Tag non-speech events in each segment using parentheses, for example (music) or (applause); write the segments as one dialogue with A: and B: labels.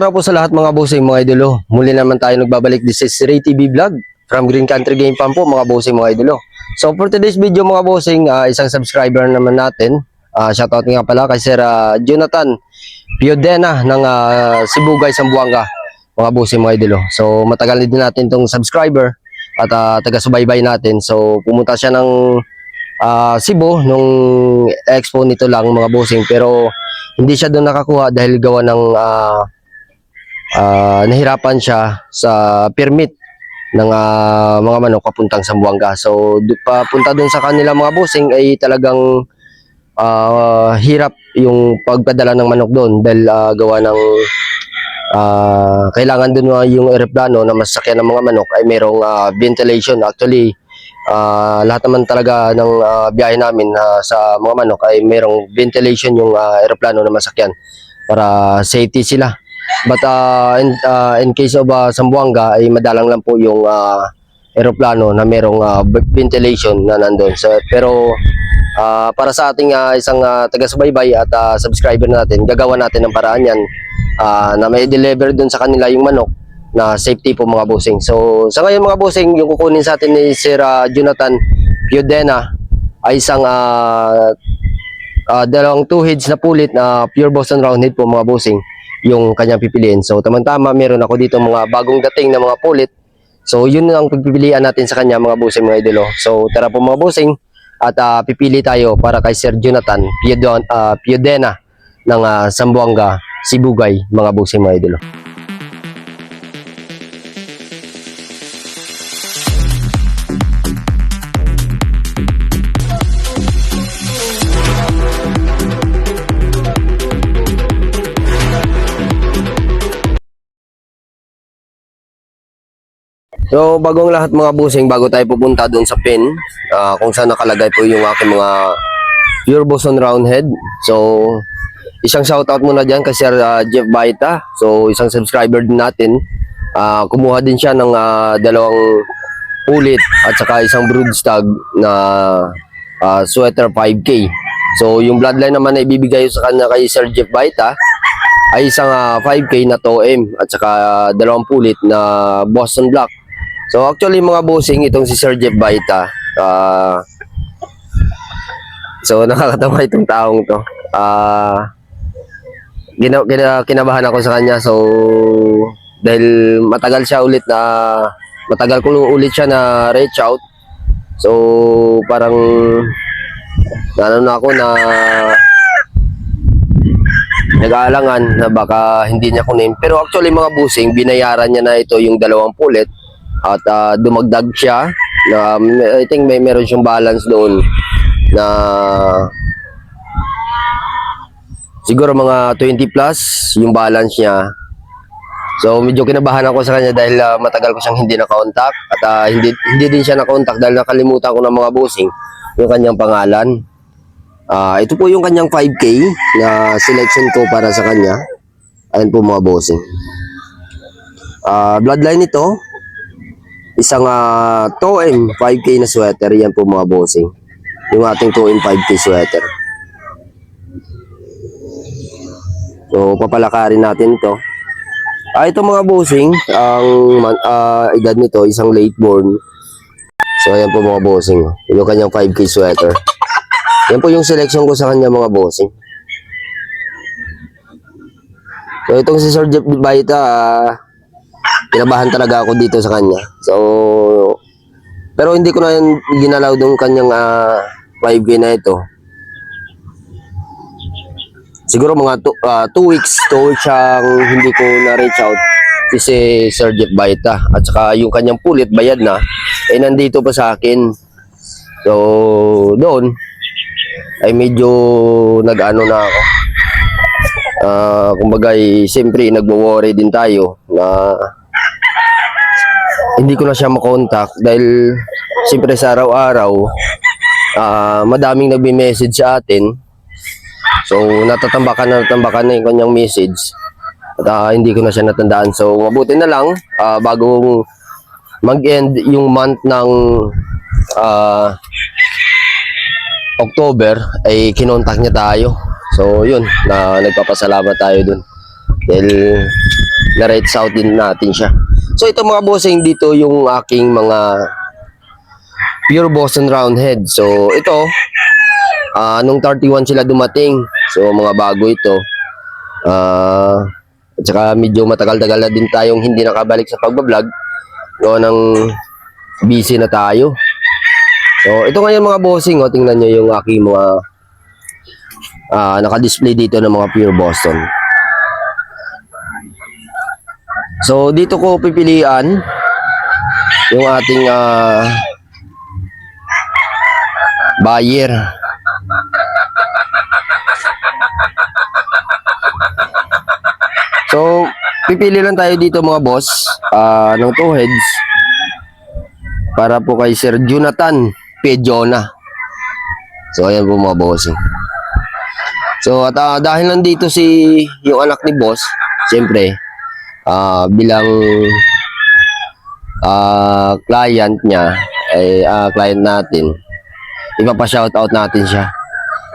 A: Para po sa lahat mga bossing, mga idolo. Muli naman tayo nagbabalik. This is Ray TV Vlog from Green Country Game Farm po mga bossing, mga idolo. So for today's video mga bossing, ah, isang subscriber naman natin. Uh, shoutout nga pala kay Sir ah, Jonathan Piodena ng uh, Sibugay, Sambuanga. Mga bossing, mga idolo. So matagal din natin itong subscriber at ah, taga-subaybay natin. So pumunta siya ng ah, Cebu nung expo nito lang mga bossing pero hindi siya doon nakakuha dahil gawa ng ah, ah, nahirapan siya sa permit ng ah, mga manok papuntang Zamboanga. So papunta doon sa kanila mga bossing ay talagang ah, hirap yung pagpadala ng manok doon dahil ah, gawa ng ah, kailangan doon yung eroplano na masakyan ng mga manok ay mayroong ah, ventilation. Actually, ah, lahat naman talaga ng ah, biyahe namin ah, sa mga manok ay mayroong ventilation yung ah, eroplano na masakyan para safety sila. But uh, in, uh, in case of uh, Zamboanga ay madalang lang po yung uh, eroplano na merong uh, ventilation na nandun. So, pero uh, para sa ating uh, isang uh, taga-subaybay at uh, subscriber natin, gagawa natin ng paraan yan uh, na may deliver dun sa kanila yung manok na safety po mga bossing. So sa ngayon mga bossing, yung kukunin sa atin ni Sir uh, Jonathan Piodena ay isang uh, uh, dalawang two heads na pulit na pure Boston Roundhead po mga bossing yung kanyang pipiliin. So tamang-tama meron ako dito mga bagong dating na mga pulit. So yun ang pagpipilian natin sa kanya mga bossing mga idolo. So tara po mga bossing at ah, pipili tayo para kay Sir Jonathan Piedon, ah, Piodena ng ah, Sambuanga, Sibugay mga bossing mga idolo. So, bagong lahat mga busing, bago tayo pupunta doon sa pin, ah, kung saan nakalagay po yung aking mga pure boson roundhead. So, isang shoutout muna dyan kay Sir ah, Jeff Baita. So, isang subscriber din natin. Ah, kumuha din siya ng ah, dalawang ulit at saka isang broodstag na ah, sweater 5K. So, yung bloodline naman na ibibigay sa kanya kay Sir Jeff Baita ay isang ah, 5K na TOM at saka ah, dalawang pulit na Boston Black. So actually mga bossing itong si Sir Jeff Baita. ah so (laughs) nakakatawa itong taong to. Gina, gina- kinabahan ako sa kanya so dahil matagal siya ulit na matagal ko ulit siya na reach out. So parang ano na ako na nag-aalangan na baka hindi niya kunin. Pero actually mga busing, binayaran niya na ito yung dalawang pulit at ah, dumagdag siya na I think may meron siyang balance doon na siguro mga 20 plus yung balance niya. So medyo kinabahan ako sa kanya dahil ah, matagal ko siyang hindi na-contact at ah, hindi hindi din siya na-contact dahil nakalimutan ko ng mga bossing yung kanyang pangalan. Ah, ito po yung kanyang 5K na selection ko para sa kanya. Ayan po mga bossing. Ah, bloodline nito, isang uh, 2M 5K na sweater. Yan po mga bossing. Yung ating 2M 5K sweater. So, papalakarin natin to. Ah, ito mga bossing, ang ah, edad nito, isang late born. So, ayan po mga bossing. Yung kanyang 5K sweater. Yan po yung selection ko sa kanya mga bossing. So itong si Sir Jeff Baita, ah, kinabahan talaga ako dito sa kanya. So, pero hindi ko na ginalaw yung kanyang ah, 5K na ito. Siguro mga 2 weeks, 2 weeks siyang hindi ko na-reach out kasi Sir Jeff Baita. At saka yung kanyang pulit, bayad na, eh nandito pa sa akin. So, doon, ay medyo nag-ano na ako. Ah, kumbaga, eh, siyempre, nagwo-worry din tayo na hindi ko na siya makontak dahil siyempre sa araw-araw, ah, madaming nagme-message sa atin. So, natatambakan na natatambakan na yung kanyang message. At ah, hindi ko na siya natandaan. So, mabuti na lang, ah, bagong mag-end yung month ng ah, October ay kinontak niya tayo. So yun, na nagpapasalamat tayo dun. Dahil na-rate out din natin siya. So ito mga bossing dito yung aking mga pure Boston Roundhead. So ito, ah nung 31 sila dumating. So mga bago ito. Ah at saka medyo matagal-tagal na din tayong hindi nakabalik sa pagbablog. No, nang busy na tayo. So, ito ngayon mga bossing, oh, tingnan nyo yung aking mga ah naka-display dito ng mga pure Boston. So, dito ko pipilian yung ating ah, buyer. So, pipili lang tayo dito mga boss ah, ng two heads para po kay Sir Jonathan Pejona. So, ayan po mga bossing. So, at ah, dahil nandito si yung anak ni boss, siyempre, ah, bilang ah, client niya, ay ah, client natin, ipapa-shoutout natin siya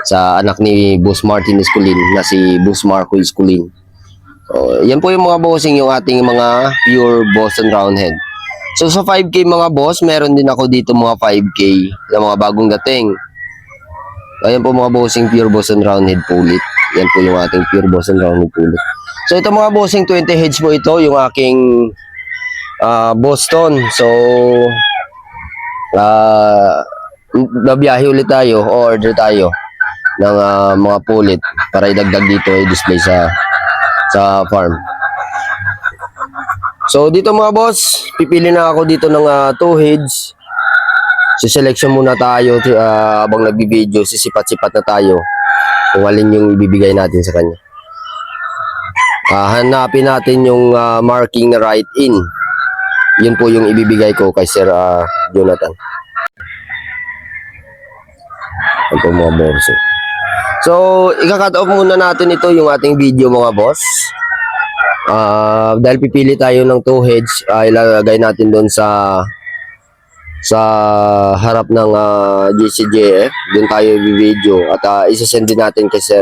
A: sa anak ni Boss Martin Esculin na si Boss Marco Esculin. So, yan po yung mga bossing yung ating mga pure Boston Roundhead. So sa 5K mga boss, meron din ako dito mga 5K na mga bagong dating. Ayan po mga bossing pure Boston Roundhead pulit. Yan po yung ating pure Boston Roundhead pulit. So ito mga bossing 20 heads po ito yung aking ah, Boston. So ah babiyahe ulit tayo o order tayo ng ah, mga pulit para idagdag dito i-display sa sa farm. So dito mga boss, pipili na ako dito ng ah, two heads. Si selection muna tayo uh, habang nagbi-video, sisipat-sipat na tayo kung alin yung ibibigay natin sa kanya. Ah, hanapin natin yung ah, marking right in. Yun po yung ibibigay ko kay Sir ah, Jonathan. Ito mga boss. So, ika-cut off muna natin ito yung ating video mga boss. Ah, dahil pipili tayo ng two heads, ah, ilalagay natin doon sa sa harap ng ah, GCJF. Doon tayo i-video at uh, isasend din natin kay Sir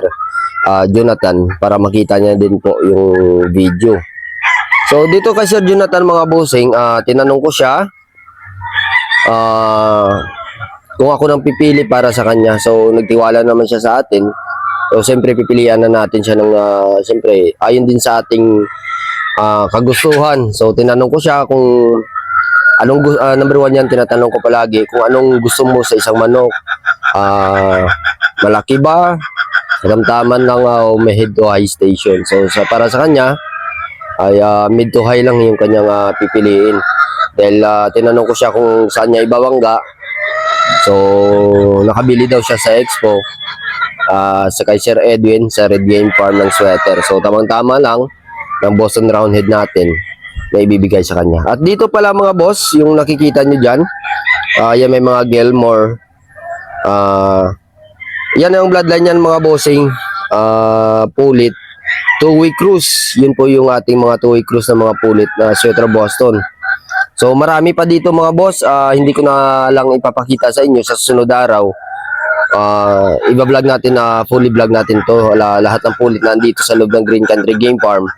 A: ah, Jonathan para makita niya din po yung video. So dito kay Sir Jonathan mga bossing, ah, tinanong ko siya ah kung ako nang pipili para sa kanya. So nagtiwala naman siya sa atin. So siyempre pipilian na natin siya ng ah, siyempre ayon din sa ating ah, kagustuhan. So tinanong ko siya kung anong ah, number one yan tinatanong ko palagi kung anong gusto mo sa isang manok. Ah, malaki ba? Ramtaman lang ah, o may head to high station. So sa para sa kanya ay ah, mid to high lang yung kanyang ah, pipiliin. Dahil ah, tinanong ko siya kung saan niya ibabangga. So, nakabili daw siya sa Expo ah sa kay Sir Edwin sa Red Game Farm ng sweater. So, tamang-tama lang ng Boston Roundhead natin na ibibigay sa kanya. At dito pala mga boss, yung nakikita nyo dyan, ah yan may mga Gilmore. ah yan ang bloodline yan mga bossing. ah pulit. Two-week cruise. Yun po yung ating mga two-week cruise na mga pulit na sweater Boston. So marami pa dito mga boss, ah, hindi ko na lang ipapakita sa inyo sa susunod araw. Ah, iba-vlog natin na fully vlog natin to. Lahat ng pulit na nandito sa loob ng Green Country Game Farm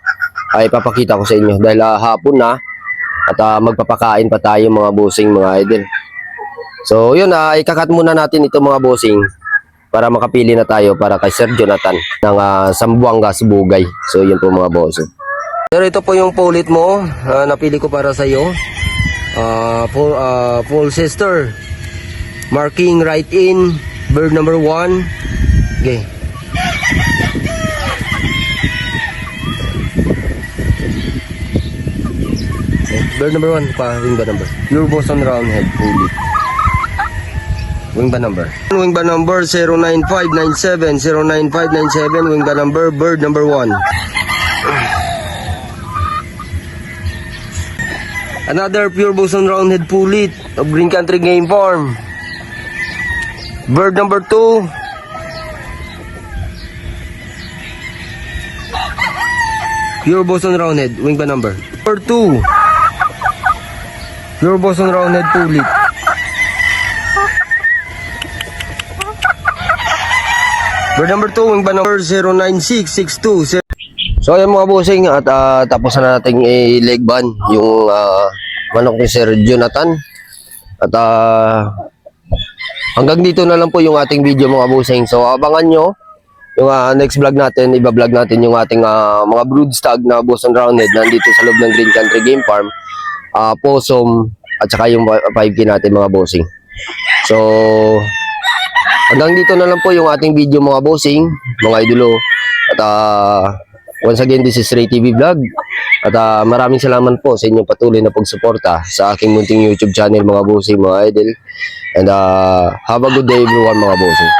A: ay ipapakita ko sa inyo dahil ah, hapon na at ah, magpapakain pa tayo mga bossing mga idol. So yun, ah, ikakat muna natin ito mga bossing para makapili na tayo para kay Sir Jonathan ng ah, Sambuanga Sibugay. So yun po mga bossing. Sir, ito po yung pulit mo. ah, napili ko para sa iyo. Uh, full, uh, full sister. Marking right in. Bird number one. Okay. Okay, Bird number one pa, wing ba number? Pure Boston Roundhead, pulit. Wing ba number? Wing ba number 09597, 09597, wing ba number, bird number one. Another pure Boston Roundhead Pulit of Green Country Game Farm. Bird number two. Pure Boston Roundhead. Wing ba number? Number two. Pure Boston Roundhead Pulit. Bird number two. Wing ba number 09662. So ayan mga bossing at ah, tapos na nating i-leg ban yung ah, manok ni Sir Jonathan. At ah, hanggang dito na lang po yung ating video mga bossing. So abangan nyo yung ah, next vlog natin, iba-vlog natin yung ating ah, mga brood stag na Boston Roundhead nandito sa loob ng Green Country Game Farm, ah, possum at saka yung 5K natin mga bossing. So hanggang dito na lang po yung ating video mga bossing, mga idolo. At ah, once again, this is Ray TV Vlog. At ah, maraming salamat po sa inyong patuloy na pagsuporta sa aking munting YouTube channel mga bossing, mga idol. And ah, have a good day everyone mga bossing.